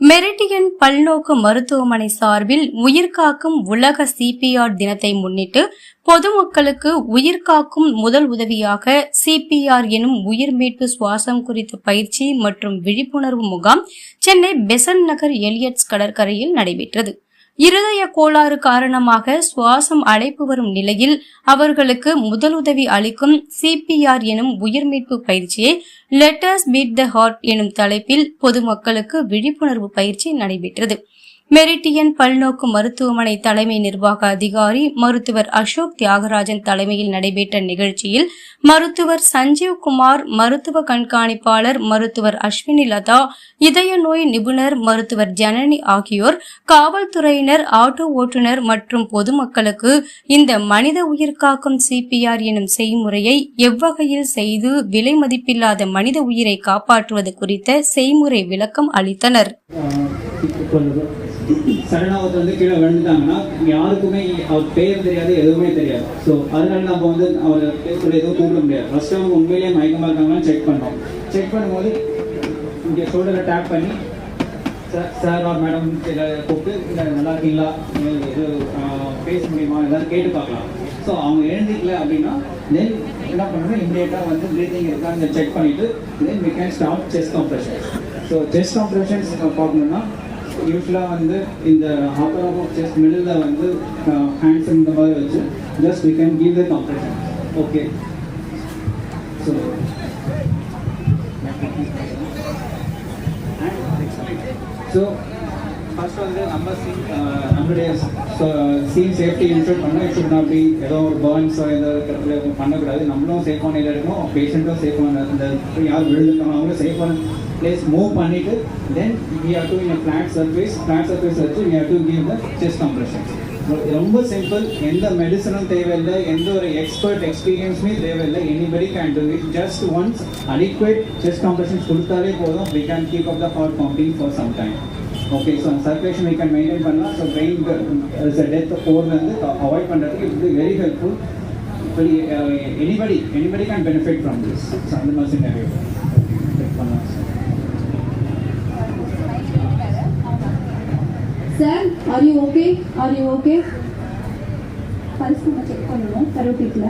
மெரிட்டியன் பல்நோக்கு மருத்துவமனை சார்பில் உயிர்காக்கும் உலக சிபிஆர் தினத்தை முன்னிட்டு பொதுமக்களுக்கு உயிர்காக்கும் முதல் உதவியாக சிபிஆர் எனும் உயிர் மீட்பு சுவாசம் குறித்த பயிற்சி மற்றும் விழிப்புணர்வு முகாம் சென்னை பெசன்ட் நகர் எலியட்ஸ் கடற்கரையில் நடைபெற்றது. இருதய கோளாறு காரணமாக சுவாசம் அழைப்பு வரும் நிலையில் அவர்களுக்கு முதலுதவி அளிக்கும் சிபிஆர் எனும் உயிர் மீட்பு பயிற்சியை லெட்டர்ஸ் பீட் த ஹார்ட் எனும் தலைப்பில் பொதுமக்களுக்கு விழிப்புணர்வு பயிற்சி நடைபெற்றது. மெரிட்டியன் பல்நோக்கு மருத்துவமனை தலைமை நிர்வாக அதிகாரி மருத்துவர் அசோக் தியாகராஜன் தலைமையில் நடைபெற்ற நிகழ்ச்சியில் மருத்துவர் சஞ்சீவ் குமார் மருத்துவ கண்காணிப்பாளர் மருத்துவர் அஸ்வினி லதா இதய நோய் நிபுணர் மருத்துவர் ஜனனி ஆகியோர் காவல்துறையினர் ஆட்டோ ஓட்டுநர் மற்றும் பொதுமக்களுக்கு இந்த மனித உயிர் காக்கும் சிபிஆர் எனும் செய்முறையை எவ்வகையில் செய்து விலை மதிப்பில்லாத மனித உயிரை காப்பாற்றுவது குறித்த செய்முறை விளக்கம் அளித்தனர். சடனாக ஒருத்தர் வந்து கீழே விழுந்துட்டாங்கன்னா யாருக்குமே அவர் பேர் தெரியாது எதுவுமே தெரியாது. ஸோ அதனால நம்ம வந்து அவர் பேர் எதுவும் கூப்பிட முடியாது. ஃபர்ஸ்ட் அவங்க உண்மையிலேயே மயக்கமாக இருக்காங்கன்னு செக் பண்ணோம் செக் பண்ணும்போது இங்கே ஷோல்டரில் டேப் பண்ணி சார் சார் ஆர் மேடம் இதை கூப்பிட்டு இல்லை நல்லா இருக்கீங்களா? எது இது பேச முடியுமா? எதாவது கேட்டு பார்க்கலாம். ஸோ அவங்க எழுந்திக்கல அப்படின்னா தென் என்ன பண்ணணும் இமீடியட்டாக வந்து ப்ரீத்திங் இருக்கான்னு செக் பண்ணிவிட்டு then we can stop chest compressions so chest compressions பார்க்கணுன்னா யூஸ்வலாக வந்து இந்த ஹாப்பர் ஆஃப் செஸ்ட் மிடில் வந்து ஹேண்ட்ஸ் இந்த மாதிரி வச்சு just we can give the compression okay so so first வந்து நம்ம சீன் நம்மளுடைய சீன் சேஃப்டி இன்ஷூர் பண்ணால் இட் ஷுட் நாட் பி ஏதோ ஒரு பேர்ன்ஸோ ஏதோ இடத்துல பண்ணக்கூடாது. நம்மளும் சேஃபான இதில் இருக்கணும். பேஷண்ட்டும் சேஃபான அந்த யார் விழுந்துருக்காங்க அவங்களும் சேஃபான பிளேஸ் மூவ் பண்ணிட்டு then we are to in flat surface flat surface வச்சு we are to give the chest compression ரொம்ப சிம்பிள் எந்த மெடிசனும் தேவையில்லை. எந்த ஒரு எக்ஸ்பர்ட் எக்ஸ்பீரியன்ஸுமே தேவையில்லை. Anybody can do it just once adequate chest compressions கொடுத்தாலே போதும். We can keep up the heart pumping for some time okay so circulation we can maintain பண்ணலாம். ஸோ பிரெயின் டெத் போர்லேருந்து அவாய்ட் பண்ணுறதுக்கு இட் இஸ் வெரி ஹெல்ப்ஃபுல் இப்படி anybody anybody can benefit from this so அந்த மாதிரி நிறைய பண்ணலாம். Sir sir are you okay are you okay pulse நம்ம check பண்ணணும். கருவப்பீட்டில்